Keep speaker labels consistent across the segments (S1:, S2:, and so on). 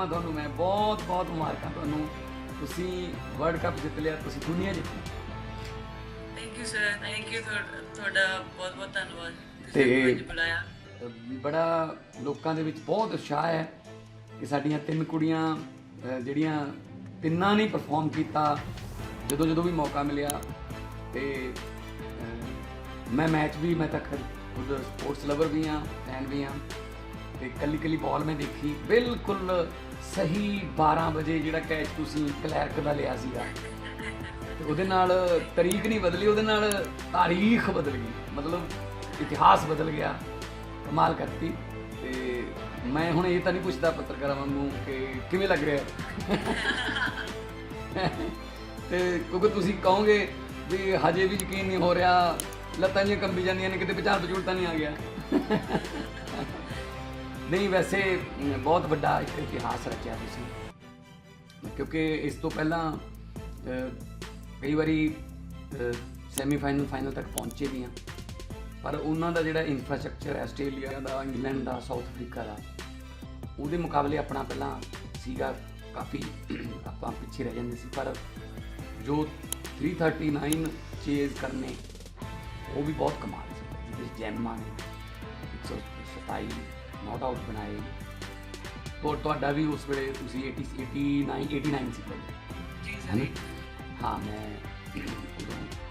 S1: ਕਹਾਂ ਤੁਹਾਨੂੰ ਮੈਂ ਬਹੁਤ ਬਹੁਤ ਮੁਬਾਰਕਾਂ ਤੁਹਾਨੂੰ। ਤੁਸੀਂ ਵਰਲਡ ਕੱਪ ਜਿੱਤ ਲਿਆ ਤੁਸੀਂ ਦੁਨੀਆ ਜਿੱਤੀ
S2: thank you sir thank you ਤੁਹਾਡਾ ਬਹੁਤ ਬਹੁਤ ਧੰਨਵਾਦ।
S1: ਤੇ-
S2: ਤੁਸੀਂ ਮੈਨੂੰ ਬੁਲਾਇਆ।
S1: ਅਹ ਬੜਾ ਲੋਕਾਂ ਦੇ ਵਿੱਚ ਬਹੁਤ ਉਤਸ਼ਾਹ ਹੈ ਕਿ ਸਾਡੀਆਂ ਤਿੰਨ ਕੁੜੀਆਂ ਜਿਹੜੀਆਂ ਤਿੰਨਾਂ ਨੇ ਪਰਫਾਰਮ ਕੀਤਾ ਜਦੋਂ ਜਦੋਂ ਵੀ ਮੌਕਾ ਮਿਲਿਆ ਤੇ ਮੈਂ ਮੈਚ ਵੀ ਮੈਂ ਤਾਂ ਖੁਦ ਖੁਦ ਸਪੋਰਟਸ ਲਵਰ ਵੀ ਹਾਂ ਫੈਨ ਵੀ ਹਾਂ। ਤੇ ਕੱਲੀ ਕੱਲੀ ਬਾਲ ਮੈਂ ਦੇਖੀ, ਬਿਲਕੁਲ ਸਹੀ 12 ਵਜੇ ਜਿਹੜਾ ਕੈਚ ਤੁਸੀਂ ਕਲੈਰਕ ਦਾ ਲਿਆ ਸੀਗਾ। ਤੇ ਉਹਦੇ ਨਾਲ ਤਰੀਕ ਨਹੀਂ ਬਦਲੀ, ਉਹਦੇ ਨਾਲ ਤਾਰੀਖ ਬਦਲ ਗਈ। ਮਤਲਬ ਇਤਿਹਾਸ ਬਦਲ ਗਿਆ, ਕਮਾਲ ਕਰਤੀ। ਤੇ ਮੈਂ ਹੁਣ ਇਹ ਤਾਂ ਨਹੀਂ ਪੁੱਛਦਾ ਪੱਤਰਕਾਰਾਂ ਵਾਂਗੂ ਕਿ ਕਿਵੇਂ ਲੱਗ ਰਿਹਾ। ਤੇ ਕਿਉਂਕਿ ਤੁਸੀਂ ਕਹੋਗੇ ਵੀ ਹਜੇ ਵੀ ਯਕੀਨ ਨਹੀਂ ਹੋ ਰਿਹਾ, ਲੱਤਾਂ ਜਿਹੀਆਂ ਕੰਬੀ ਜਾਂਦੀਆਂ ਨੇ, ਕਿਤੇ ਵਿਚਾਰ ਬਚੂੜ ਤਾਂ ਨਹੀਂ ਆ ਗਿਆ। ਨਹੀਂ, ਵੈਸੇ ਬਹੁਤ ਵੱਡਾ ਇੱਕ ਇਤਿਹਾਸ ਰਚਿਆ ਤੁਸੀਂ। ਕਿਉਂਕਿ ਇਸ ਤੋਂ ਪਹਿਲਾਂ ਕਈ ਵਾਰੀ ਸੈਮੀਫਾਈਨਲ ਫਾਈਨਲ ਤੱਕ ਪਹੁੰਚੇ ਵੀ ਆ ਪਰ ਉਹਨਾਂ ਦਾ ਜਿਹੜਾ ਇਨਫਰਾਸਟ੍ਰਕਚਰ ਹੈ, ਆਸਟ੍ਰੇਲੀਆ ਦਾ, ਇੰਗਲੈਂਡ ਦਾ, ਸਾਊਥ ਅਫਰੀਕਾ ਦਾ, ਉਹਦੇ ਮੁਕਾਬਲੇ ਆਪਣਾ ਪਹਿਲਾਂ ਸੀਗਾ ਕਾਫੀ, ਆਪਾਂ ਪਿੱਛੇ ਰਹਿ ਜਾਂਦੇ ਸੀ। ਪਰ ਜੋ 339 ਚੇਜ਼ ਕਰਨੇ, ਉਹ ਵੀ ਬਹੁਤ ਕਮਾਲ ਸੀ। ਜਿਹਦੇ ਵਿੱਚ ਜੈਮਾਂ ਨੇ 127 ਨਾਟ ਆਊਟ ਬਣਾਏ ਤੋਂ ਤੁਹਾਡਾ ਵੀ ਉਸ ਵੇਲੇ ਤੁਸੀਂ 80 89 89 ਸੀ
S2: ਜੀ? ਸਰ
S1: ਹਾਂ ਮੈਂ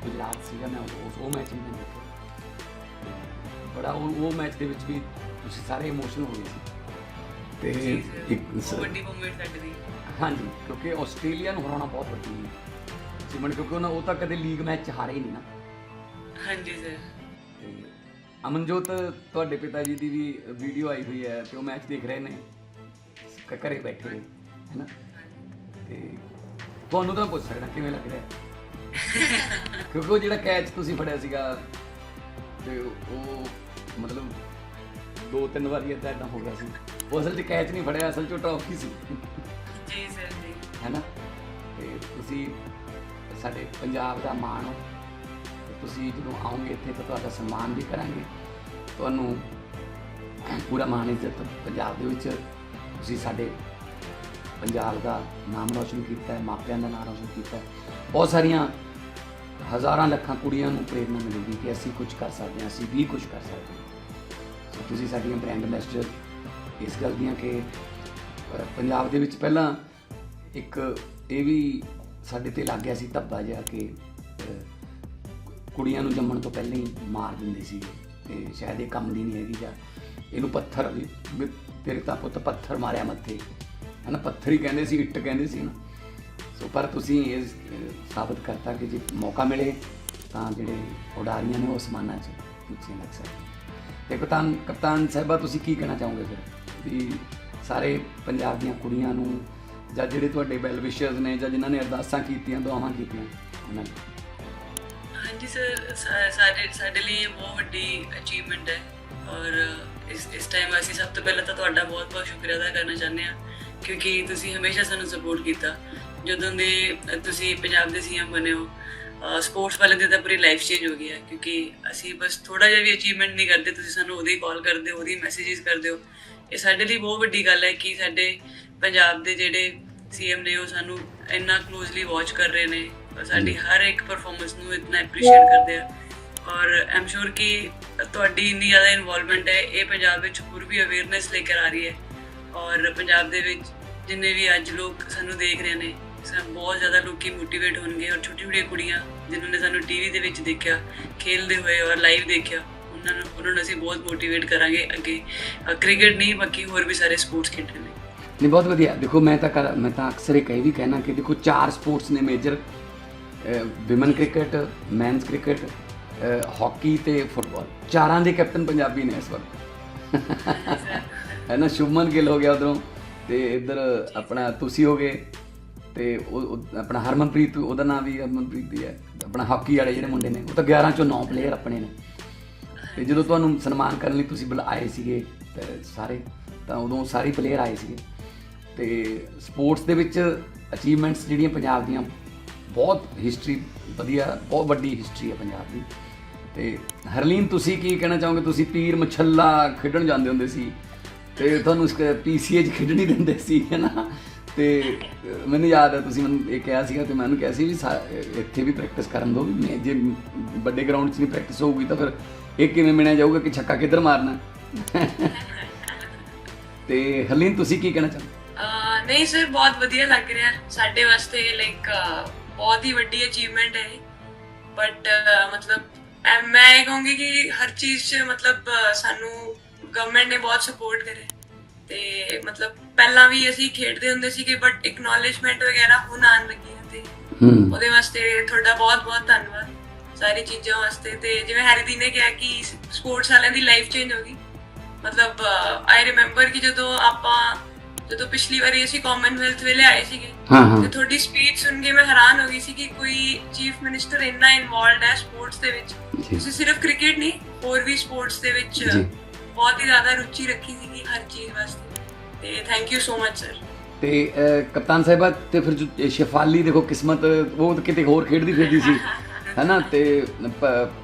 S1: ਗੁਜਰਾਤ ਸੀਗਾ ਮੈਂ ਉਸ ਉਹ ਮੈਚ ਵੀ ਮੈਂ ਦੇਖਿਆ। ਬੜਾ ਉਹ ਉਹ ਮੈਚ ਦੇ ਵਿੱਚ ਵੀ ਤੁਸੀਂ ਸਾਰੇ ਇਮੋਸ਼ਨਲ ਹੋ ਗਏ ਸੀ। ਤੇ ਇੱਕ ਸ-
S2: ਵੱਡੀ ਮੂਵਮੈਂਟ ਸਾਡੀ ਦੀ
S1: ਹਾਂਜੀ ਕਿਉਂਕਿ ਆਸਟ੍ਰੇਲੀਆ ਨੂੰ ਹਰਾਉਣਾ ਬਹੁਤ ਵੱਡੀ ਸਿਮਨ ਕਿਉਂਕਿ ਉਹਨਾਂ ਉਹ ਤਾਂ ਕਦੇ ਲੀਗ ਮੈਚ ਹਾਰੇ ਹੀ ਨਹੀਂ ਨਾ।
S2: ਹਾਂਜੀ ਸਰ
S1: ਅਮਨਜੋਤ ਤੁਹਾਡੇ ਪਿਤਾ ਜੀ ਦੀ ਵੀ ਵੀਡੀਓ ਆਈ ਹੋਈ ਹੈ ਤੇ ਉਹ ਮੈਚ ਦੇਖ ਰਹੇ ਨੇ। ਘਰੇ ਬੈਠੇ ਹੈ ਨਾ ਤੇ ਤੁਹਾਨੂੰ ਤਾਂ ਪੁੱਛ ਸਕਦਾ ਕਿਵੇਂ ਲੱਗ ਰਿਹਾ? ਕਿਉਂਕਿ ਉਹ ਜਿਹੜਾ ਕੈਚ ਤੁਸੀਂ ਫੜਿਆ ਸੀਗਾ ਤੇ ਉਹ ਮਤਲਬ ਦੋ ਤਿੰਨ ਵਾਰੀ ਏਦਾਂ ਏਦਾਂ ਹੋ ਗਿਆ ਸੀ। ਉਹ ਅਸਲ 'ਚ ਕੈਚ ਨਹੀਂ ਫੜਿਆ ਅਸਲ 'ਚ ਟਰੋਫੀ ਸੀ।
S2: ਜੀ ਸਰ ਜੀ।
S1: ਹੈ ਨਾ ਤੇ ਤੁਸੀਂ ਸਾਡੇ ਪੰਜਾਬ ਦਾ ਮਾਣ ਹੋ। ਤੁਸੀਂ ਜਦੋਂ ਆਓਗੇ ਇੱਥੇ ਤਾਂ ਤੁਹਾਡਾ ਸਨਮਾਨ ਵੀ ਕਰਾਂਗੇ। ਤੁਹਾਨੂੰ ਪੂਰਾ ਮਾਣ ਇੱਜ਼ਤ ਪੰਜਾਬ ਦੇ ਵਿੱਚ ਤੁਸੀਂ ਸਾਡੇ ਪੰਜਾਬ ਦਾ ਨਾਮ ਰੌਸ਼ਨ ਕੀਤਾ ਹੈ ਮਾਪਿਆਂ ਦਾ ਨਾਮ ਰੌਸ਼ਨ ਕੀਤਾ ਹੈ। ਬਹੁਤ ਸਾਰੀਆਂ ਹਜ਼ਾਰਾਂ ਲੱਖਾਂ ਕੁੜੀਆਂ ਨੂੰ ਪ੍ਰੇਰਨਾ ਮਿਲੇਗੀ ਕਿ ਅਸੀਂ ਕੁਝ ਕਰ ਸਕਦੇ ਹਾਂ ਅਸੀਂ ਵੀ ਕੁਝ ਕਰ ਸਕਦੇ ਹਾਂ। ਸੋ ਤੁਸੀਂ ਸਾਡੀਆਂ ਬ੍ਰਾਂਡ ਐਂਬੈਸਡਰ ਇਸ ਗੱਲ ਦੀਆਂ ਕਿ ਅ, ਪੰਜਾਬ ਦੇ ਵਿੱਚ ਪਹਿਲਾਂ ਇੱਕ ਇਹ ਵੀ ਸਾਡੇ ਤੇ ਲੱਗ ਗਿਆ ਸੀ ਧੱਬਾ ਜਿਹਾ ਕਿ ਕੁੜੀਆਂ ਨੂੰ ਜੰਮਣ ਤੋਂ ਪਹਿਲਾਂ ਹੀ ਮਾਰ ਦਿੰਦੇ ਸੀ ਤੇ ਸ਼ਾਇਦ ਇਹ ਕੰਮ ਦੀ ਨਹੀਂ ਹੈਗੀ ਜਾਂ ਇਹਨੂੰ ਪੱਥਰ ਵੀ ਵੀ ਤੇਰੇ ਤਾਂ ਪੁੱਤ ਪੱਥਰ ਮਾਰਿਆ ਮੱਥੇ। ਹੈ ਨਾ ਪੱਥਰ ਹੀ ਕਹਿੰਦੇ ਸੀ, ਇੱਟ ਕਹਿੰਦੇ ਸੀ ਨਾ। ਸੋ ਪਰ ਤੁਸੀਂ ਇਹ ਸਾਬਤ ਕਰਤਾ ਕਿ ਜੇ ਮੌਕਾ ਮਿਲੇ ਤਾਂ ਜਿਹੜੇ ਉਡਾਰੀਆਂ ਨੇ ਉਹ ਅਸਮਾਨਾਂ 'ਚ ਉੱਚੀਆਂ ਲੱਗ ਸਕਦੀਆਂ ਤੇ ਕਪਤਾਨ ਕਪਤਾਨ ਸਾਹਿਬਾ, ਤੁਸੀਂ ਕੀ ਕਹਿਣਾ ਚਾਹੋਗੇ ਫਿਰ? ਵੀ ਸਾਰੇ ਪੰਜਾਬ ਦੀਆਂ ਕੁੜੀਆਂ ਨੂੰ ਜਾਂ ਜਿਹੜੇ ਤੁਹਾਡੇ ਵੈਲ ਵਿਸ਼ਰਸ ਨੇ ਜਾਂ ਜਿਨ੍ਹਾਂ ਨੇ ਅਰਦਾਸਾਂ ਕੀਤੀਆਂ, ਦੁਆਵਾਂ ਕੀਤੀਆਂ, ਉਹਨਾਂ ਨੂੰ?
S2: ਹਾਂਜੀ ਸਰ ਸਾਡੇ ਸਾਡੇ ਲਈ ਇਹ ਬਹੁਤ ਵੱਡੀ ਅਚੀਵਮੈਂਟ ਹੈ ਔਰ ਇਸ ਇਸ ਟਾਈਮ ਅਸੀਂ ਸਭ ਤੋਂ ਪਹਿਲਾਂ ਤਾਂ ਤੁਹਾਡਾ ਬਹੁਤ ਬਹੁਤ ਸ਼ੁਕਰੀਆ ਅਦਾ ਕਰਨਾ ਚਾਹੁੰਦੇ ਹਾਂ ਕਿਉਂਕਿ ਤੁਸੀਂ ਹਮੇਸ਼ਾ ਸਾਨੂੰ ਸਪੋਰਟ ਕੀਤਾ। ਜਦੋਂ ਦੇ ਤੁਸੀਂ ਪੰਜਾਬ ਦੇ ਸੀਐਮ ਬਣੇ ਹੋ ਸਪੋਰਟਸ ਵਾਲੇ ਦੀ ਤਾਂ ਪੂਰੀ ਲਾਈਫ ਚੇਂਜ ਹੋ ਗਈ ਹੈ ਕਿਉਂਕਿ ਅਸੀਂ ਬਸ ਥੋੜਾ ਜਿਹਾ ਵੀ ਅਚੀਵਮੈਂਟ ਨਹੀਂ ਕਰਦੇ, ਤੁਸੀਂ ਸਾਨੂੰ ਉਹਦੇ ਹੀ ਕਾਲ ਕਰਦੇ ਹੋ ਉਹਦੀ ਮੈਸੇजेस ਕਰਦੇ ਹੋ। ਇਹ ਸਾਡੇ ਲਈ ਬਹੁਤ ਵੱਡੀ ਗੱਲ ਹੈ ਕਿ ਸਾਡੇ ਪੰਜਾਬ ਦੇ ਜਿਹੜੇ ਸੀਐਮ ਨੇ ਉਹ ਸਾਨੂੰ ਇੰਨਾ ਕਲੋਜ਼ਲੀ ਵਾਚ ਕਰ ਰਹੇ ਨੇ ਸਾਡੀ ਹਰ ਇੱਕ ਪਰਫਾਰਮੈਂਸ ਨੂੰ ਇਤਨਾ ਐਪਰੀਸ਼ੀਏਟ ਕਰਦੇ ਆ। ਔਰ ਆਮ ਸ਼ੋਰ ਕਿ ਤੁਹਾਡੀ ਇੰਨੀ ਜ਼ਿਆਦਾ ਇਨਵੋਲਵਮੈਂਟ ਹੈ, ਇਹ ਪੰਜਾਬ ਵਿੱਚ ਹੋਰ ਵੀ ਅਵੇਅਰਨੈਸ ਲੈ ਕੇ ਆ ਰਹੀ ਹੈ। ਔਰ ਪੰਜਾਬ ਦੇ ਵਿੱਚ ਜਿੰਨੇ ਵੀ ਅੱਜ ਲੋਕ ਸਾਨੂੰ ਦੇਖ ਰਹੇ ਨੇ ਸਭ ਬਹੁਤ ਜ਼ਿਆਦਾ ਲੋਕੀ ਮੋਟੀਵੇਟ ਹੋਣਗੇ। ਔਰ ਛੋਟੀ ਛੋਟੀ ਕੁੜੀਆਂ ਜਿਨ੍ਹਾਂ ਨੇ ਸਾਨੂੰ ਟੀਵੀ ਦੇ ਵਿੱਚ ਦੇਖਿਆ, ਖੇਲਦੇ ਹੋਏ ਔਰ ਲਾਈਵ ਦੇਖਿਆ, ਉਹਨਾਂ ਨੂੰ ਉਹਨਾਂ ਨੂੰ ਅਸੀਂ ਬਹੁਤ ਮੋਟੀਵੇਟ ਕਰਾਂਗੇ ਅੱਗੇ। ਕ੍ਰਿਕਟ ਨਹੀਂ, ਬਾਕੀ ਹੋਰ ਵੀ ਸਾਰੇ ਸਪੋਰਟਸ ਖੇਡਣ ਲਈ।
S1: ਨਹੀਂ, ਬਹੁਤ ਵਧੀਆ। ਦੇਖੋ, ਮੈਂ ਤਾਂ ਕਰ- ਮੈਂ ਤਾਂ ਅਕਸਰ ਇਹ ਕਹਿ ਵੀ ਕਹਿਣਾ ਕਿ ਦੇਖੋ, ਚਾਰ ਸਪੋਰਟਸ ਨੇ major women cricket men's cricket hockey ਤੇ ਫੁੱਟਬਾਲ ਚਾਰਾਂ ਦੇ ਕੈਪਟਨ ਪੰਜਾਬੀ ਨੇ ਇਸ ਵਕਤ ਹੈ ਨਾ, ਸ਼ੁਭਮਨ ਗਿੱਲ ਹੋ ਗਿਆ ਉਧਰੋਂ ਤੇ ਇੱਧਰ ਆਪਣਾ ਤੁਸੀਂ ਹੋ ਗਏ ਤੇ ਉਹ ਆਪਣਾ ਹਰਮਨਪ੍ਰੀਤ, ਉਹਦਾ ਨਾਮ ਵੀ ਹਰਮਨਪ੍ਰੀਤ ਹੀ ਹੈ। ਆਪਣਾ ਹਾਕੀ ਵਾਲੇ ਜਿਹੜੇ ਮੁੰਡੇ ਨੇ, ਉਹ ਤਾਂ 11 ਚੋਂ 9 ਪਲੇਅਰ ਆਪਣੇ ਨੇ। ਤੇ ਜਦੋਂ ਤੁਹਾਨੂੰ ਸਨਮਾਨ ਕਰਨ ਲਈ ਤੁਸੀਂ ਬੁਲਾਏ ਸੀਗੇ ਸਾਰੇ, ਤਾਂ ਉਦੋਂ ਸਾਰੇ ਪਲੇਅਰ ਆਏ ਸੀਗੇ। ਤੇ ਸਪੋਰਟਸ ਦੇ ਵਿੱਚ ਅਚੀਵਮੈਂਟਸ ਜਿਹੜੀਆਂ ਪੰਜਾਬ ਦੀਆਂ ਬਹੁਤ ਹਿਸਟਰੀ ਵਧੀਆ, ਬਹੁਤ ਵੱਡੀ ਹਿਸਟਰੀ ਹੈ ਪੰਜਾਬ ਦੀ। ਤੇ ਹਰਲੀਨ, ਤੁਸੀਂ ਕੀ ਕਹਿਣਾ ਚਾਹੋਗੇ? ਤੁਸੀਂ ਪੀਰ ਮਛੱਲਾ ਖੇਡਣ ਜਾਂਦੇ ਹੁੰਦੇ ਸੀ ਤੇ ਤੁਹਾਨੂੰ ਇਸ ਪੀਸੀਏ ਚ ਖੇਡਣੀ ਦਿੰਦੇ ਸੀ, ਹੈ ਨਾ? ਤੇ ਮੈਨੂੰ ਯਾਦ ਹੈ, ਤੁਸੀਂ ਮੈਨੂੰ ਇਹ ਕਿਹਾ ਸੀਗਾ ਤੇ ਮੈਨੂੰ ਕਿਹਾ ਸੀ ਵੀ ਸਾ- ਇੱਥੇ ਵੀ ਪ੍ਰੈਕਟਿਸ ਕਰਨ ਦਿਓ ਵੀ ਜੇ ਵੱਡੇ ਗਰਾਊਂਡ 'ਚ ਵੀ ਪ੍ਰੈਕਟਿਸ ਹੋਊਗੀ ਤਾਂ ਫਿਰ ਇਹ ਕਿਵੇਂ ਮਿਣਿਆ ਜਾਊਗਾ ਕਿ ਛੱਕਾ ਕਿੱਧਰ ਮਾਰਨਾ? ਤੇ ਹਰਲੀਨ, ਤੁਸੀਂ ਕੀ ਕਹਿਣਾ ਚਾਹੁੰਦੇ
S2: ਨਹੀਂ ਸਰ ਬਹੁਤ ਵਧੀਆ ਲੱਗ ਰਿਹਾ ਸਾਡੇ ਵਾਸਤੇ ਲਾਈਕ ਬਹੁਤ ਹੀ ਵੱਡੀ ਅਚੀਵਮੈਂਟ ਹੈ ਬਟ ਮਤਲਬ ਮੈਂ ਇਹ ਕਹੂੰਗੀ ਕਿ ਹਰ ਚੀਜ਼ 'ਚ ਮਤਲਬ ਸਾਨੂੰ ਗਵਰਨਮੈਂਟ ਨੇ ਬਹੁਤ ਸਪੋਰਟ ਕਰੇ ਤੇ ਮਤਲਬ ਪਹਿਲਾਂ ਵੀ ਅਸੀਂ ਖੇਡਦੇ ਹੁੰਦੇ ਸੀਗੇ ਬਟ ਐਕਨੋਲਜਮੈਂਟ ਵਗੈਰਾ ਹੁਣ ਆਉਣ ਲੱਗੀ ਹੈ ਤੇ ਉਹਦੇ ਵਾਸਤੇ ਤੁਹਾਡਾ ਬਹੁਤ ਬਹੁਤ ਧੰਨਵਾਦ ਸਾਰੀ ਚੀਜ਼ਾਂ ਵਾਸਤੇ ਤੇ ਜਿਵੇਂ ਹਰਿਦੀ ਨੇ ਕਿਹਾ ਕਿ ਸਪੋਰਟਸ ਵਾਲਿਆਂ ਦੀ ਲਾਈਫ ਚੇਂਜ ਹੋ ਗਈ ਮਤਲਬ ਆਈ ਰਿਮੈਂਬਰ ਕਿ ਜਦੋਂ ਆਪਾਂ ਜਦੋਂ ਪਿਛਲੀ ਵਾਰੀ ਅਸੀਂ ਕਾਮਨਵੈਲਥ ਵੇਲੇ ਆਏ ਸੀਗੇ।
S1: ਹਾਂ ਹਾਂ।
S2: ਤੇ ਤੁਹਾਡੀ ਸਪੀਚ ਸੁਣ ਕੇ ਮੈਂ ਹੈਰਾਨ ਹੋ ਗਈ ਸੀ ਕਿ ਕੋਈ ਚੀਫ ਮਿਨਿਸਟਰ ਇੰਨਾ ਇਨਵੋਲਡ ਹੈ ਸਪੋਰਟਸ ਦੇ ਵਿੱਚ। ਤੁਸੀਂ ਸਿਰਫ ਕ੍ਰਿਕਟ ਨਹੀਂ ਹੋਰ ਵੀ ਸਪੋਰਟਸ ਦੇ ਵਿੱਚ। ਬਹੁਤ ਹੀ ਜ਼ਿਆਦਾ ਰੁਚੀ ਰੱਖੀ ਸੀਗੀ ਹਰ ਚੀਜ਼ ਵਾਸਤੇ। ਤੇ thank you so much sir
S1: ਤੇ ਕਪਤਾਨ ਸਾਹਿਬਾ ਤੇ ਫਿਰ ਸ਼ੇਫਾਲੀ ਦੇਖੋ ਕਿਸਮਤ ਉਹ ਕਿਤੇ ਹੋਰ ਖੇਡਦੀ ਫਿਰਦੀ ਸੀ। ਹੈਨਾ? ਤੇ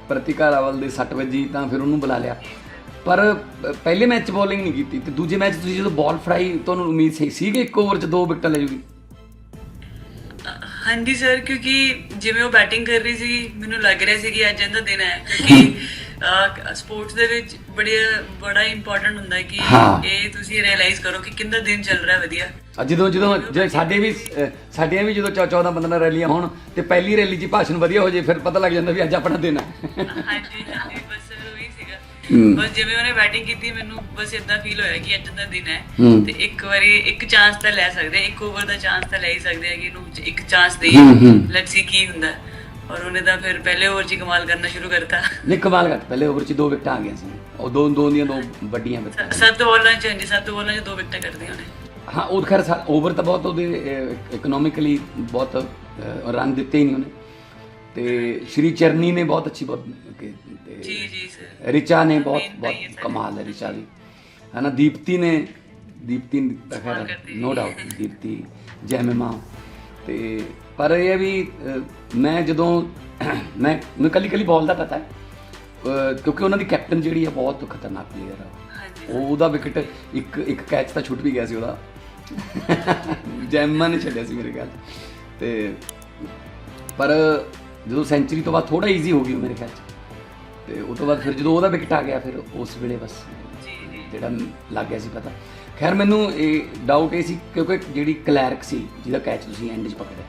S1: ਪ੍ਰਤਿਕਾ ਰਾਵਲ ਦੇ 6 ਵਜੇ ਤਾਂ ਫਿਰ ਉਹਨੂੰ ਬੁਲਾ ਲਿਆ। ਪਰ ਪਹਿਲੇ ਮੈਚ ਬੋਲਿੰਗ ਨਹੀਂ ਕੀਤੀ ਤੇ ਦੂਜੇ ਮੈਚ ਤੁਸੀਂ ਜਦੋਂ ਬਾਲ ਫਰਾਈ ਤੁਹਾਨੂੰ ਉਮੀਦ ਸੀ ਸੀ ਕਿ ਇੱਕ ਓਵਰ 'ਚ ਦੋ ਵਿਕਟਾਂ ਲੈ ਜੂਗੀ?
S2: ਹਾਂਜੀ ਸਰ ਕਿਉਂਕਿ ਜਿਵੇਂ ਉਹ ਬੈਟਿੰਗ ਕਰ ਰਹੀ ਸੀ ਮੈਨੂੰ ਲੱਗ ਰਿਹਾ ਸੀ ਕਿ ਅੱਜ ਇਹਦਾ ਦਿਨ ਹੈ। ਕਿਉਂਕਿ ਸਪੋਰਟਸ ਦੇ ਵਿੱਚ ਬੜੀ ਬੜਾ ਇੰਪੋਰਟੈਂਟ ਹੁੰਦਾ ਹੈ। ਕਿ। ਇਹ ਤੁਸੀਂ ਰਿਅਲਾਈਜ਼ ਕਰੋ ਕਿ ਕਿੰਦਾ ਦਿਨ ਚੱਲ ਰਿਹਾ ਵਧੀਆ।
S1: ਜਦੋਂ ਜਦੋਂ ਜੇ ਸਾਡੇ ਵੀ ਸਾਡੀਆਂ ਵੀ ਜਦੋਂ 14 15 ਰੈਲੀਆਂ ਹੋਣ ਤੇ ਪਹਿਲੀ ਰੈਲੀ 'ਚ ਭਾਸ਼ਣ ਵਧੀਆ ਹੋ ਜੇ ਫਿਰ ਪਤਾ ਲੱਗ ਜਾਂਦਾ ਵੀ ਅੱਜ ਆਪਣਾ ਦਿਨ ਹੈ।
S2: ਹਾਂਜੀ। ਬਸ ਜਿਵੇਂ ਉਹਨੇ ਬੈਟਿੰਗ ਕੀਤੀ ਮੈਨੂੰ ਬਸ ਇਦਾਂ ਫੀਲ ਹੋਇਆ ਕਿ ਅੱਜ ਦਾ ਦਿਨ
S1: ਹੈ।
S2: ਤੇ ਇੱਕ ਵਾਰੀ ਇੱਕ ਚਾਂਸ ਤਾਂ ਲੈ ਸਕਦੇ ਇੱਕ ਓਵਰ ਦਾ ਚਾਂਸ ਤਾਂ ਲੈ ਹੀ ਸਕਦੇ ਆ ਕਿ ਇਹਨੂੰ ਇੱਕ ਚਾਂਸ। ਦੇਈਏ ਲੈਟਸ ਸੀ ਕੀ ਹੁੰਦਾ। ਔਰ ਉਹਨੇ ਤਾਂ ਫਿਰ ਪਹਿਲੇ ਓਵਰ 'ਚ ਹੀ ਕਮਾਲ ਕਰਨਾ ਸ਼ੁਰੂ ਕਰਤਾ।
S1: ਨਹੀਂ ਕਮਾਲ ਕਰ ਪਹਿਲੇ ਓਵਰ 'ਚ ਦੋ ਵਿਕਟਾਂ ਆ ਗਈਆਂ ਸੀ। ਉਹ ਦੋ ਦੋ ਦੀਆਂ ਦੋ ਵੱਡੀਆਂ ਵਿਕਟਾਂ
S2: ਸੱਤ ਬੋਲਾਂ 'ਚ ਹਾਂਜੀ ਸੱਤ ਬੋਲਾਂ 'ਚ ਦੋ ਵਿਕਟਾਂ ਕਰਦੀਆਂ ਉਹਨੇ।
S1: ਹਾਂ ਉਹ ਖੈਰ ਓਵਰ ਤਾਂ ਬਹੁਤ ਉਹਦੇ ਇਕਨੋਮਿਕਲੀ ਬਹੁਤ ਰਨ ਦਿੱਤੇ ਹੀ ਨਹੀਂ ਉਹਨੇ। ਤੇ ਸ਼੍ਰੀ ਚਰਨੀ ਨੇ ਬਹੁਤ ਅੱਛੀ ਬਹੁਤ
S2: ਜੀ
S1: ਤੇ
S2: ਜੀ ਸਰ
S1: ਰਿਚਾ ਨੇ ਬਹੁਤ
S2: ਤਾਂ
S1: ਬਹੁਤ ਕਮਾਲ ਹੈ ਰਿਚਾ ਦੀ। ਹੈ ਨਾ ਦੀਪਤੀ ਨੇ ਦੀਪਤੀ ਤਾਂ ਖੈਰ ਨੋ ਡਾਊਟ ਦੀਪਤੀ ਜੈਮਿਮਾ ਤੇ ਪਰ ਇਹ ਵੀ ਮੈਂ ਜਦੋਂ ਮੈਂ ਮੈਨੂੰ ਕੱਲੀ ਕੱਲੀ ਬਾਲ ਦਾ ਪਤਾ ਹੈ। ਕਿਉਂਕਿ ਉਹਨਾਂ ਦੀ ਕੈਪਟਨ ਜਿਹੜੀ ਹੈ ਬਹੁਤ ਖਤਰਨਾਕ ਪਲੇਅਰ ਉਹ ਉਹਦਾ ਵਿਕਟ ਇੱਕ ਇੱਕ ਕੈਚ ਤਾਂ ਛੁੱਟ ਵੀ ਗਿਆ ਸੀ ਉਹਦਾ। ਜੈਮਾ ਨੇ ਛੱਡਿਆ ਸੀ ਮੇਰੇ ਖਿਆਲ। ਤੇ ਪਰ ਜਦੋਂ ਸੈਂਚਰੀ ਤੋਂ ਬਾਅਦ ਥੋੜਾ ਈਜ਼ੀ ਹੋ ਗਈ ਉਹ ਮੇਰੇ ਖਿਆਲ 'ਚ। ਤੇ ਉਸ ਤੋਂ ਬਾਅਦ ਫਿਰ ਜਦੋਂ ਉਹਦਾ ਵਿਕਟ ਆ ਗਿਆ ਫਿਰ ਉਸ ਵੇਲੇ ਬਸ
S2: ਜੀ ਜੀ।
S1: ਜਿਹੜਾ ਲੱਗ ਗਿਆ ਸੀ ਪਤਾ। ਖੈਰ ਮੈਨੂੰ ਇਹ ਡਾਊਟ ਇਹ ਸੀ ਕਿਉਂਕਿ ਜਿਹੜੀ ਕਲੈਰਕ ਸੀ ਜਿਹਦਾ ਕੈਚ ਤੁਸੀਂ ਐਂਡ 'ਚ ਪਕੜਿਆ।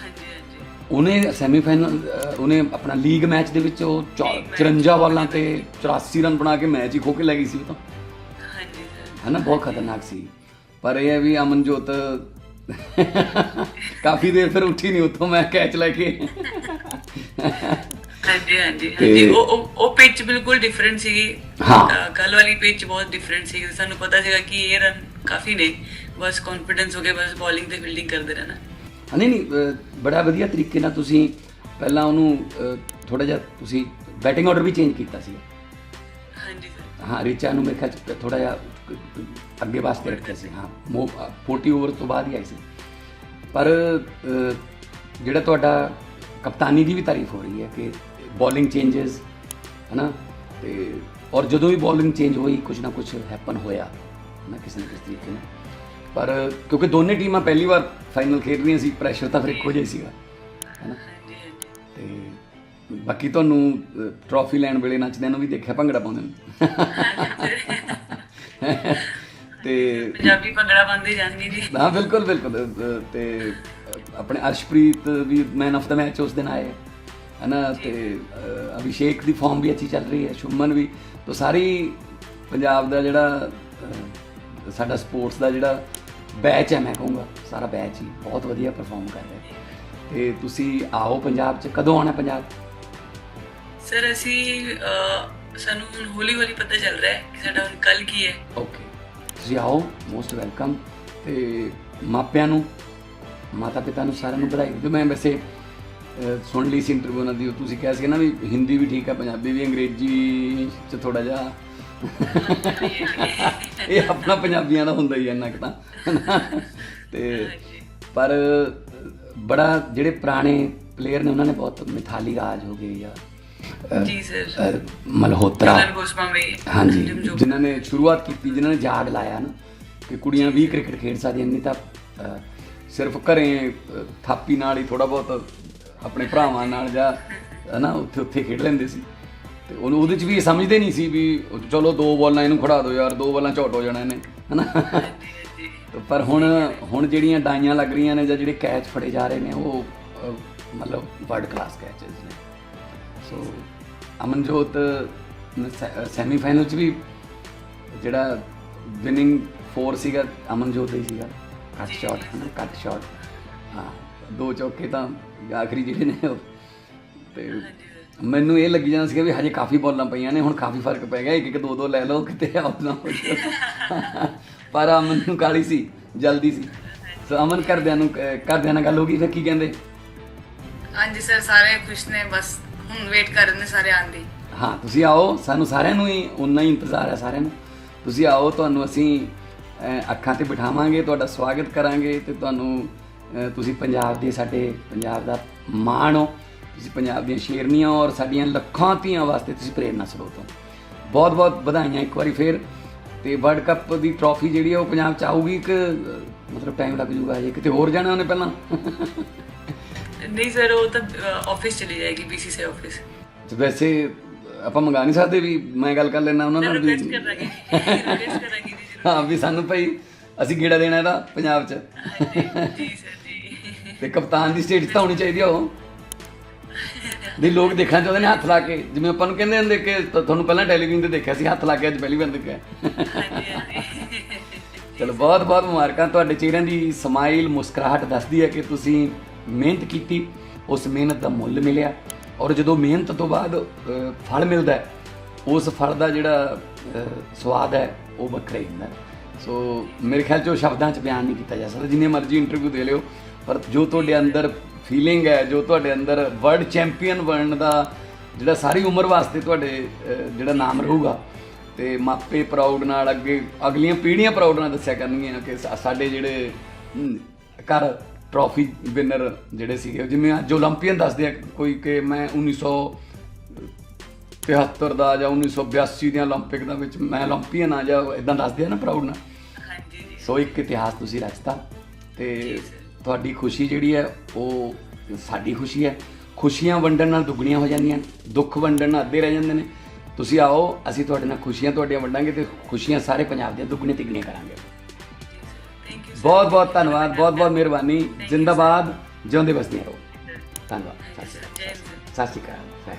S2: ਹਾਂਜੀ ਹਾਂਜੀ।
S1: ਉਹਨੇ ਸੈਮੀਫਾਈਨਲ ਉਹਨੇ ਆਪਣਾ ਲੀਗ ਮੈਚ ਦੇ ਵਿੱਚ ਉਹ ਚੌ-
S2: League match
S1: 54 ਬਾਲਾਂ ਤੇ 84 ਰਨ ਬਣਾ ਕੇ ਮੈਚ ਹੀ ਖੋ ਕੇ ਲੈ ਗਈ ਸੀ ਉਹ ਤਾਂ।
S2: ਹਾਂਜੀ
S1: ਨਾ ਬਹੁਤ ਖਤਰਨਾਕ ਸੀ। ਪਰ ਇਹ ਹੈ ਵੀ ਅਮਨਜੋਤ ਕਾਫੀ ਦੇਰ ਫਿਰ ਉੱਠੀ ਨਹੀਂ ਉੱਥੋਂ ਮੈਂ ਕੈਚ ਲੈ ਕੇ।
S2: ਹਾਂਜੀ ਹਾਂਜੀ
S1: ਤੇ-
S2: ਹਾਂਜੀ। ਉਹ ਉਹ ਉਹ ਪਿਚ ਬਿਲਕੁਲ ਡਿਫਰੈਂਟ ਸੀਗੀ।
S1: ਹਾਂ।
S2: ਕੱਲ ਵਾਲੀ ਪਿਚ ਬਹੁਤ ਡਿਫਰੈਂਟ ਸੀ ਸਾਨੂੰ ਪਤਾ ਸੀਗਾ ਕਿ ਇਹ ਰਨ ਕਾਫੀ ਨੇ। ਬਸ ਕੌਨਫੀਡੈਂਸ ਹੋ ਗਿਆ ਬਸ ਬੋਲਿੰਗ ਤੇ ਫੀਲਡਿੰਗ ਕਰਦੇ ਰਹਿਣਾ।
S1: ਹਾਂ, ਨਹੀਂ ਨਹੀਂ ਅਹ, ਬੜਾ ਵਧੀਆ ਤਰੀਕੇ ਨਾਲ ਤੁਸੀਂ ਪਹਿਲਾਂ ਉਹਨੂੰ ਥੋੜਾ ਜਿਹਾ ਤੁਸੀਂ ਬੈਟਿੰਗ ਆਰਡਰ ਵੀ ਚੇਂਜ ਕੀਤਾ ਸੀ
S2: ਹਾਂਜੀ ਸਰ
S1: ਹਾਂ ਰਿਚਾ ਨੂੰ ਮੇਰੇ ਖਿਆਲ ਚ ਥੋੜਾ ਜਿਹਾ ਅੱਗੇ ਵਾਸਤੇ ਰੱਖਿਆ ਸੀ। ਹਾਂ ਮੋ 40 ਓਵਰ ਤੋਂ ਬਾਅਦ ਹੀ ਆਈ ਸੀ। ਪਰ ਅਹ, ਜਿਹੜਾ ਤੁਹਾਡਾ ਕਪਤਾਨੀ ਦੀ ਵੀ ਤਾਰੀਫ ਹੋ ਰਹੀ ਹੈ ਕਿ ਬੋਲਿੰਗ ਚੇਂजेस ਹਨਾ ਤੇ ਔਰ ਜਦੋਂ ਵੀ ਬੋਲਿੰਗ ਚੇਂਜ ਹੋਈ ਕੁਝ ਨਾ ਕੁਝ ਹੈਪਨ ਹੋਇਆ ਨਾ ਕਿਸੇ ਨਾ ਕਿਸੇ ਤਰੀਕੇ ਨਾਲ ਪਰ ਕਿਉਂਕਿ ਦੋਨੇ ਟੀਮਾਂ ਪਹਿਲੀ ਵਾਰ ਫਾਈਨਲ ਖੇਡ ਰਹੀਆਂ ਸੀ ਪ੍ਰੈਸ਼ਰ ਤਾਂ ਫਿਰ ਇੱਕੋ ਜਿਹਾ ਸੀਗਾ ਹਨਾ ਤੇ ਬਾਕੀ ਤੁਹਾਨੂੰ ਟਰੋਫੀ ਲੈਣ ਵੇਲੇ ਨੱਚਦਿਆਂ ਨੂੰ ਵੀ ਦੇਖਿਆ ਭੰਗੜਾ ਪਾਉਂਦੇ ਨੂੰ? ਤੇ
S2: ਪੰਜਾਬੀ ਭੰਗੜਾ ਪਾਉਂਦੇ ਜਾਣਗੇ ਜੀ
S1: ਹਾਂ ਬਿਲਕੁਲ ਬਿਲਕੁਲ। ਤੇ ਆਪਣੇ ਅਰਸ਼ਪ੍ਰੀਤ ਵੀ ਮੈਨ ਆਫ ਦਾ ਮੈਚ ਉਸ ਦਿਨ ਆਏ। ਹਨਾ ਤੇ ਅਭਿਸ਼ੇਕ ਦੀ ਫਾਰਮ ਵੀ ਅੱਛੀ ਚੱਲ ਰਹੀ ਹੈ ਸ਼ੁਮਨ ਵੀ ਤਾਂ ਸਾਰੀ ਪੰਜਾਬ ਦਾ ਜਿਹੜਾ ਸਾਡਾ ਸਪੋਰਟਸ ਦਾ ਜਿਹੜਾ ਬੈਚ ਹੈ ਮੈਂ ਕਹੂੰਗਾ ਸਾਰਾ ਬੈਚ ਹੀ ਬਹੁਤ ਵਧੀਆ ਪਰਫਾਰਮ ਕਰ ਰਿਹਾ ਹੈ। ਤੇ ਤੁਸੀਂ ਆਓ ਪੰਜਾਬ 'ਚ ਕਦੋਂ ਆਉਣਾ ਪੰਜਾਬ?
S2: ਸਰ ਅਸੀਂ ਸਾਨੂੰ ਹੁਣ ਹੌਲੀ ਹੌਲੀ ਪਤਾ ਚੱਲ ਰਿਹਾ ਹੈ ਕਿ ਸਾਡਾ ਹੁਣ ਕੱਲ ਕੀ ਹੈ।
S1: ਓਕੇ ਤੁਸੀਂ ਆਓ ਮੋਸਟ ਵੈਲਕਮ ਤੇ ਮਾਪਿਆਂ ਨੂੰ ਮਾਤਾ ਪਿਤਾ ਨੂੰ ਸਾਰਿਆਂ ਨੂੰ ਵਧਾਈ ਦਿਓ। ਮੈਂ ਵੈਸੇ ਸੁਣ ਲਈ ਸੀ ਇੰਟਰਵਿਊ ਉਹਨਾਂ ਦੀ ਤੁਸੀਂ ਕਿਹਾ ਸੀ ਨਾ ਵੀ ਹਿੰਦੀ ਵੀ ਠੀਕ ਹੈ ਪੰਜਾਬੀ ਵੀ ਅੰਗਰੇਜ਼ੀ ਚ ਥੋੜਾ ਜਿਹਾ ਇਹ ਆਪਣਾ ਪੰਜਾਬੀਆਂ ਦਾ ਹੁੰਦਾ ਹੀ ਇੰਨਾ ਕੁ ਤਾਂ। ਤੇ ਪਰ ਬੜਾ ਜਿਹੜੇ ਪੁਰਾਣੇ ਪਲੇਅਰ ਨੇ ਉਹਨਾਂ ਨੇ ਬਹੁਤ ਮਿਥਾਲੀ ਰਾਜ ਹੋ ਜੀ
S2: ਸਰ
S1: ਅ, ਮਲਹੋਤਰਾ ਹਾਂਜੀ। ਜਿਨ੍ਹਾਂ ਨੇ ਸ਼ੁਰੂਆਤ ਕੀਤੀ ਜਿਨ੍ਹਾਂ ਨੇ ਜਾਗ ਲਾਇਆ ਨਾ ਕਿ ਕੁੜੀਆਂ ਵੀ ਕ੍ਰਿਕਟ ਖੇਡ ਸਕਦੀਆਂ ਨਹੀਂ ਤਾਂ ਸਿਰਫ ਘਰੇ ਥਾਪੀ ਨਾਲ ਹੀ ਥੋੜਾ ਬਹੁਤ ਆਪਣੇ ਭਰਾਵਾਂ ਨਾਲ ਜਾਂ ਹਨਾ ਉੱਥੇ ਉੱਥੇ ਖੇਡ ਲੈਂਦੇ ਸੀ। ਤੇ ਉਹਨੂੰ ਉਹਦੇ ਚ ਵੀ ਇਹ ਸਮਝਦੇ ਨਹੀਂ ਸੀ ਵੀ ਚਲੋ ਦੋ ਬਾਲਾਂ ਇਹਨੂੰ ਖੜਾ ਦਿਓ ਯਾਰ ਦੋ ਬਾਲਾਂ ਝੋਟ ਹੋ ਜਾਣਾ ਇਹਨੇ ਹਨਾ।
S2: ਜੀ
S1: ਤੇ ਪਰ ਹੁਣ ਹੁਣ ਜਿਹੜੀਆਂ ਡਾਈਆਂ ਲੱਗ ਰਹੀਆਂ ਨੇ ਜਾਂ ਜਿਹੜੇ ਕੈਚ ਫੜੇ ਜਾ ਰਹੇ ਨੇ ਉਹ ਅ, ਮਤਲਬ ਵਰਲਡ ਕਲਾਸ ਕੈਚਸ ਨੇ। ਸੋ ਅਮਨਜੋਤ ਸੈਮੀ ਫਾਈਨਲ ਚ ਵੀ ਜਿਹੜਾ ਵਿਨਿੰਗ ਫੋਰ ਸੀਗਾ ਅਮਨਜੋਤ ਦਾ ਹੀ ਸੀਗਾ। ਕੱਟ ਸ਼ਾਟ ਹੈ ਨਾ ਕੱਟ ਸ਼ਾਟ ਹਾਂ। ਦੋ ਚੌਕੇ ਤਾਂ ਆਖਰੀ ਜਿਹੜੇ ਨੇ ਉਹ। ਤੇ ਮੈਨੂੰ ਇਹ ਲੱਗੀ ਜਾਂਦਾ ਸੀਗਾ ਵੀ ਹਜੇ ਕਾਫੀ ਬੋਲਾਂ ਪਈਆਂ ਨੇ ਹੁਣ ਕਾਫੀ ਫ਼ਰਕ ਪੈ ਗਿਆ ਇੱਕ ਇੱਕ ਦੋ ਦੋ ਲੈ ਲਓ ਕਿਤੇ ਨਾ ਹੋ ਜਾਓ। ਪਰ ਅਮਨ ਨੂੰ ਕਾਲੀ ਸੀ ਜਲਦੀ ਸੀ। ਸੋ ਅਮਨ ਘਰਦਿਆਂ ਨੂੰ ਅਹ, ਘਰਦਿਆਂ ਨਾਲ ਗੱਲ ਹੋ ਗਈ ਫਿਰ ਕੀ ਕਹਿੰਦੇ?
S3: ਹਾਂਜੀ ਸਰ ਸਾਰੇ ਖੁਸ਼ ਨੇ ਬਸ ਹੁਣ ਵੇਟ ਕਰ ਰਹੇ ਨੇ ਸਾਰੇ ਆਉਣ ਦੀ।
S1: ਹਾਂ ਤੁਸੀਂ ਆਓ ਸਾਨੂੰ ਸਾਰਿਆਂ ਨੂੰ ਹੀ ਉਨਾ ਹੀ ਇੰਤਜ਼ਾਰ ਹੈ ਸਾਰਿਆਂ ਨੂੰ। ਤੁਸੀਂ ਆਓ ਤੁਹਾਨੂੰ ਅਸੀਂ ਅੱਖਾਂ ਤੇ ਬਿਠਾਵਾਂਗੇ ਤੁਹਾਡਾ ਸਵਾਗਤ ਕਰਾਂਗੇ ਤੇ ਤੁਹਾਨੂੰ ਤੁਸੀਂ ਪੰਜਾਬ ਦੇ ਸਾਡੇ ਪੰਜਾਬ ਦਾ ਮਾਣ ਹੋ ਤੁਸੀਂ ਪੰਜਾਬ ਦੀਆਂ ਸ਼ੇਰਨੀਆਂ ਔਰ ਸਾਡੀਆਂ ਲੱਖਾਂ ਧੀਆਂ ਵਾਸਤੇ ਤੁਸੀਂ ਪ੍ਰੇਰਨਾ ਸਰੋਤ ਹੋ। ਬਹੁਤ ਬਹੁਤ ਵਧਾਈਆਂ ਇੱਕ ਵਾਰੀ ਫੇਰ ਤੇ ਵਰਲਡ ਕੱਪ ਦੀ ਟਰੋਫੀ ਜਿਹੜੀ ਹੈ ਉਹ ਪੰਜਾਬ ਚ ਆਊਗੀ ਕਿ ਅਹ, ਮਤਲਬ ਟਾਈਮ ਲੱਗ ਜੂਗਾ ਜੇ ਕਿਤੇ ਹੋਰ ਜਾਣਾ ਉਹਨੇ ਪਹਿਲਾਂ?
S2: ਨਹੀਂ ਸਰ ਉਹ ਤਾਂ ਆਫਿਸ ਚਲੀ ਜਾਏਗੀ ਬੀਸੀਸੀ ਆਫਿਸ
S1: ਤੇ ਵੈਸੇ ਆਪਾਂ ਮੰਗਾ ਨਹੀਂ ਸਕਦੇ ਵੀ ਮੈਂ ਗੱਲ ਕਰ ਲੈਣਾ ਉਹਨਾਂ ਨਾਲ ਵੀ
S2: ਰਿਕਵੈਸਟ ਕਰਾਂਗੇ। ਰਿਕਵੈਸਟ ਕਰਾਂਗੇ ਜੀ
S1: ਹਾਂ ਵੀ ਸਾਨੂੰ ਭਾਈ ਅਸੀਂ ਗੇੜਾ ਦੇਣਾ ਇਹਦਾ ਪੰਜਾਬ 'ਚ।
S2: ਜੀ ਸਰ ਜੀ।
S1: ਤੇ ਕਪਤਾਨ ਦੀ ਸਟੇਟ ਤਾਂ ਹੋਣੀ ਚਾਹੀਦੀ ਆ ਉਹ। ਵੀ ਲੋਕ ਦੇਖਣਾ ਚਾਹੁੰਦੇ ਨੇ ਹੱਥ ਲਾ ਕੇ। ਜਿਵੇਂ ਆਪਾਂ ਨੂੰ ਕਹਿੰਦੇ ਹੁੰਦੇ ਕਿ ਤ- ਤੁਹਾਨੂੰ ਪਹਿਲਾਂ ਟੈਲੀਵਿਜ਼ਨ ਤੇ ਦੇਖਿਆ ਸੀ ਹੱਥ ਲਾ ਕੇ ਅੱਜ ਪਹਿਲੀ ਵਾਰ ਦੇਖਿਆ।
S2: ਹਾਂਜੀ ਹਾਂਜੀ।
S1: ਚਲੋ ਬਹੁਤ ਬਹੁਤ ਮੁਬਾਰਕਾਂ। ਤੁਹਾਡੇ ਚਿਹਰਿਆਂ ਦੀ ਸਮਾਈਲ ਮੁਸਕਰਾਹਟ ਦੱਸਦੀ ਹੈ ਕਿ ਤੁਸੀਂ ਮਿਹਨਤ ਕੀਤੀ ਉਸ ਮਿਹਨਤ ਦਾ ਮੁੱਲ ਮਿਲਿਆ। ਔਰ ਜਦੋਂ ਮਿਹਨਤ ਤੋਂ ਬਾਅਦ ਅ, ਫਲ ਮਿਲਦਾ ਹੈ ਉਸ ਫਲ ਦਾ ਜਿਹੜਾ ਅ, ਸਵਾਦ ਹੈ ਉਹ ਵੱਖਰਾ ਹੀ ਹੁੰਦਾ ਹੈ। ਸੋ ਮੇਰੇ ਖਿਆਲ 'ਚ ਉਹ ਸ਼ਬਦਾਂ 'ਚ ਬਿਆਨ ਨਹੀਂ ਕੀਤਾ ਜਾ ਸਕਦਾ। ਜਿੰਨੇ ਮਰਜ਼ੀ ਇੰਟਰਵਿਊ ਦੇ ਲਿਓ, ਪਰ ਜੋ ਤੁਹਾਡੇ ਅੰਦਰ ਫੀਲਿੰਗ ਹੈ, ਜੋ ਤੁਹਾਡੇ ਅੰਦਰ ਵਰਲਡ ਚੈਂਪੀਅਨ ਬਣਨ ਦਾ ਜਿਹੜਾ ਸਾਰੀ ਉਮਰ ਵਾਸਤੇ ਤੁਹਾਡੇ ਜਿਹੜਾ ਨਾਮ ਰਹੂਗਾ, ਤੇ ਮਾਪੇ ਪ੍ਰਾਊਡ ਨਾਲ ਅੱਗੇ, ਅਗਲੀਆਂ ਪੀੜ੍ਹੀਆਂ ਪ੍ਰਾਊਡ ਨਾਲ ਦੱਸਿਆ ਕਰਨਗੀਆਂ ਕਿ ਸਾਡੇ ਜਿਹੜੇ ਕਰ ਟਰੋਫੀ ਵਿਨਰ ਜਿਹੜੇ ਸੀਗੇ ਜਿਵੇਂ ਅੱਜ 올림픽ੀਅਨ ਦੱਸਦੇ ਆ ਕੋਈ ਕਿ ਮੈਂ 1900 73 ਦਾ ਜਾਂ 1982 ਦੀਆਂ 올림픽 ਦਾ ਵਿੱਚ ਮੈਂ 올림ਪੀਅਨ ਆ ਜਾਂ ਇਦਾਂ ਦੱਸਦੇ ਆ ਨਾ ਪ੍ਰਾਊਡ ਨਾਲ
S2: ਹਾਂਜੀ
S1: ਸੋ ਇੱਕ ਇਤਿਹਾਸ ਤੁਸੀਂ ਰਚਤਾ ਤੇ ਤੁਹਾਡੀ ਖੁਸ਼ੀ ਜਿਹੜੀ ਹੈ ਉਹ ਸਾਡੀ ਖੁਸ਼ੀ ਹੈ। ਖੁਸ਼ੀਆਂ ਵੰਡਣ ਨਾਲ ਦੁੱਗਣੀਆਂ ਹੋ ਜਾਂਦੀਆਂ ਦੁੱਖ ਵੰਡਣ ਨਾਲ ਅੱਧੇ ਰਹਿ ਜਾਂਦੇ ਨੇ। ਤੁਸੀਂ ਆਓ ਅਸੀਂ ਤੁਹਾਡੇ ਨਾਲ ਖੁਸ਼ੀਆਂ ਤੁਹਾਡੀਆਂ ਵੰਡਾਂਗੇ ਤੇ ਖੁਸ਼ੀਆਂ ਸਾਰੇ ਪੰਜਾਬ ਦੀਆਂ ਦੁੱਗਣੀਆਂ ਤਿੱਗਣੀਆਂ ਕਰਾਂਗੇ। ਬਹੁਤ ਬਹੁਤ ਧੰਨਵਾਦ ਬਹੁਤ ਬਹੁਤ ਮਿਹਰਬਾਨੀ ਜਿੰਦਾਬਾਦ ਜਿਉਂਦੇ ਵਸਦੇ ਰਹੋ। ਧੰਨਵਾਦ। ਸਤਿ ਸ਼੍ਰੀ ਅਕਾਲ। ਸਤਿ ਸ਼੍ਰੀ ਅਕਾਲ।